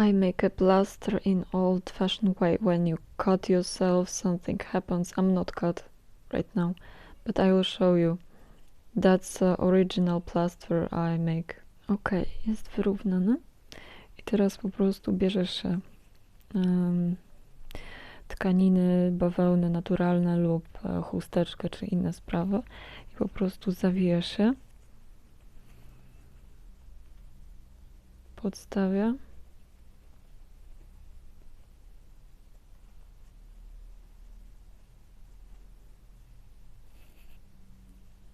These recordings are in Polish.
I make a plaster in old fashioned way. When you cut yourself, something happens. I'm not cut right now, but I will show you. That's original plaster I make. Ok, jest wyrównany. I teraz po prostu bierzesz um, tkaniny, bawełny naturalne lub e, chusteczkę czy inne sprawy i po prostu zawijasz je. Podstawia.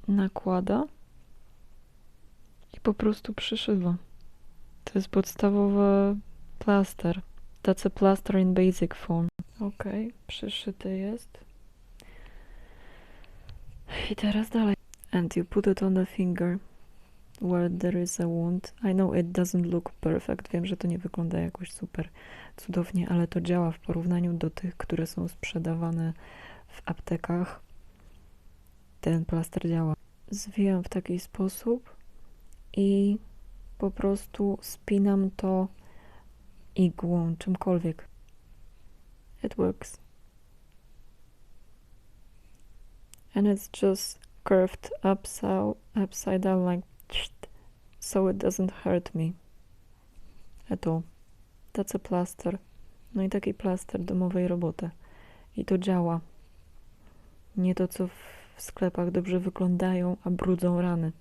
Nakłada i po prostu przyszywa. To jest podstawowy plaster. That's a plaster in basic form. Ok, przyszyty jest. I teraz dalej. And you put it on the finger where there is a wound. I know it doesn't look perfect. Wiem, że to nie wygląda jakoś super cudownie, ale to działa w porównaniu do tych, które są sprzedawane w aptekach. Ten plaster działa. Zwijam w taki sposób i po prostu spinam to igłą, czymkolwiek. It works. And it's just curved upside, upside down like so it doesn't hurt me at all. That's a plaster. No i taki plaster domowej roboty. I to działa. Nie to, co w sklepach dobrze wyglądają, a brudzą rany.